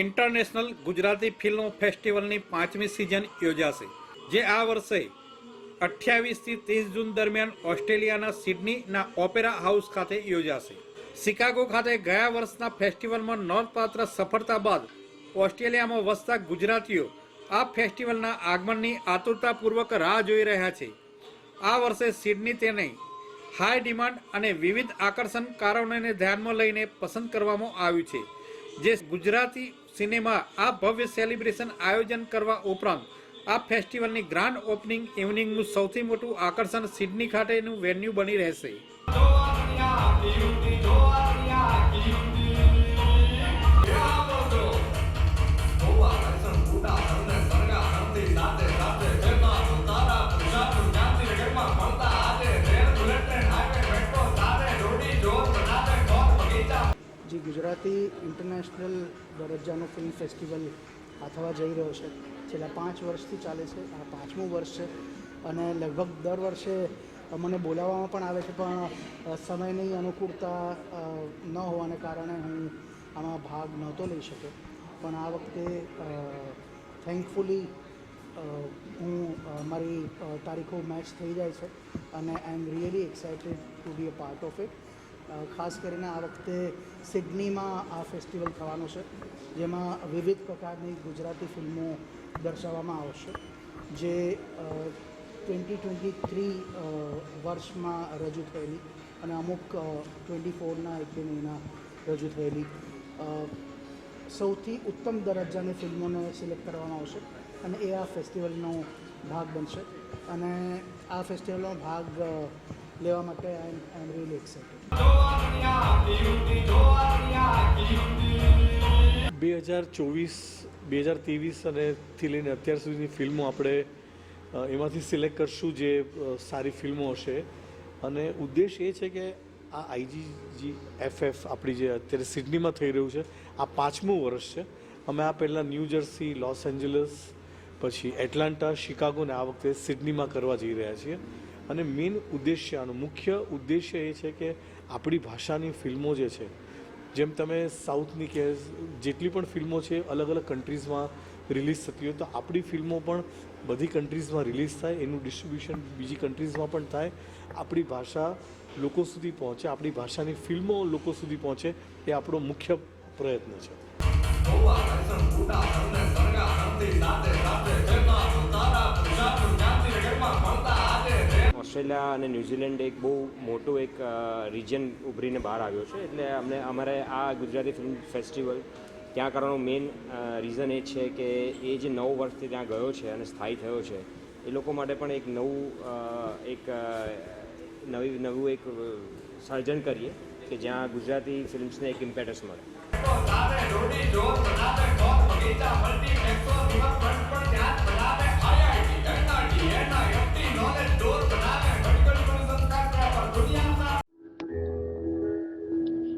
International Gujarati film ફેસ્ટિવલની પાંચમી season યોજાશે, જે આ વર્ષે અઠ્યાવીસથી ત્રીસ જૂન દરમિયાન ઓસ્ટ્રેલિયાના સિડનીના ઓપેરા હાઉસ ખાતે યોજાશે. શિકાગો ખાતે ગયા વર્ષના ફેસ્ટિવલમાં નોંધપાત્ર સફળતા બાદ ઓસ્ટ્રેલિયામાં વસતા ગુજરાતીઓ આ ફેસ્ટિવલના આગમનની આતુરતાપૂર્વક રાહ જોઈ રહ્યા છે. આ વર્ષે સિડની તેને હાઈ ડિમાન્ડ અને વિવિધ આકર્ષણ કારણોને ધ્યાનમાં લઈને પસંદ કરવામાં આવ્યું છે, જે ગુજરાતી સિનેમા, આ ભવ્ય સેલિબ્રેશન આયોજન કરવા ઉપરાંત, આ ફેસ્ટિવલની ગ્રાન્ડ ઓપનિંગ ઇવનિંગનું સૌથી મોટું આકર્ષણ સિડની ખાતેનું વેન્યુ બની રહેશે. જે ગુજરાતી ઇન્ટરનેશનલ દરજ્જાનો ફિલ્મ ફેસ્ટિવલ આ થવા જઈ રહ્યો છે. છેલ્લા પાંચ વર્ષથી ચાલે છે. આ પાંચમું વર્ષ છે અને લગભગ દર વર્ષે મને બોલાવવામાં પણ આવે છે, પણ સમયની અનુકૂળતા ન હોવાને કારણે હું આમાં ભાગ નહોતો લઈ શક્યો. પણ આ વખતે થેન્કફુલી હું મારી તારીખો મેચ થઈ જાય છે અને I am really excited to be a part of it ખાસ કરીને આ વખતે સિડનીમાં આ ફેસ્ટિવલ થવાનો છે, જેમાં વિવિધ પ્રકારની ગુજરાતી ફિલ્મો દર્શાવવામાં આવશે, જે ટ્વેન્ટી ટ્વેન્ટી થ્રી વર્ષમાં રજૂ થયેલી અને અમુક ટ્વેન્ટી ફોરના એક બે મહિના રજૂ થયેલી. સૌથી ઉત્તમ દરજ્જાની ફિલ્મોને સિલેક્ટ કરવામાં આવશે અને એ આ ફેસ્ટિવલનો ભાગ બનશે અને આ ફેસ્ટિવલનો ભાગ લેવા માટે આઈ એમ એમ રિયલી એક્સાઇટેડ બે હજાર ચોવીસ, બે હજાર ત્રેવીસ અને થી લઈને અત્યાર સુધીની ફિલ્મો આપણે એમાંથી સિલેક્ટ કરશું જે સારી ફિલ્મો હશે. અને ઉદ્દેશ એ છે કે આ આઈજીજી એફએફ આપણી જે અત્યારે સિડનીમાં થઈ રહ્યું છે, આ પાંચમું વર્ષ છે. અમે આ પહેલાં ન્યૂ જર્સી, લોસ એન્જલસ, પછી એટલાન્ટા, શિકાગો ને આ વખતે સિડનીમાં કરવા જઈ રહ્યા છીએ. અને મેઇન ઉદ્દેશ્ય આનો મુખ્ય ઉદ્દેશ્ય એ છે કે આપણી ભાષાની ફિલ્મો જે છે, જેમ તમે સાઉથની કે જેટલી પણ ફિલ્મો છે અલગ અલગ કન્ટ્રીઝમાં રિલીઝ થતી હોય તો આપણી ફિલ્મો પણ બધી કન્ટ્રીઝમાં રિલીઝ થાય, એનું ડિસ્ટ્રીબ્યુશન બીજી કન્ટ્રીઝમાં પણ થાય. આપણી ભાષા લોકો સુધી પહોંચે, આપણી ભાષાની ફિલ્મો લોકો સુધી પહોંચે, એ આપણો મુખ્ય પ્રયત્ન છે. ઓસ્ટ્રેલિયા અને ન્યૂઝીલેન્ડ એક બહુ મોટું એક રિજન ઉભરીને બહાર આવ્યો છે. એટલે અમને, અમારે આ ગુજરાતી ફિલ્મ ફેસ્ટિવલ ત્યાં કરવાનું મેઇન રીઝન એ છે કે એ જે નવ વર્ષથી ત્યાં ગયો છે અને સ્થાયી થયો છે, એ લોકો માટે પણ એક નવું એક નવી, નવું એક સર્જન કરીએ કે જ્યાં ગુજરાતી ફિલ્મ્સને એક ઇમ્પેટસ મળે.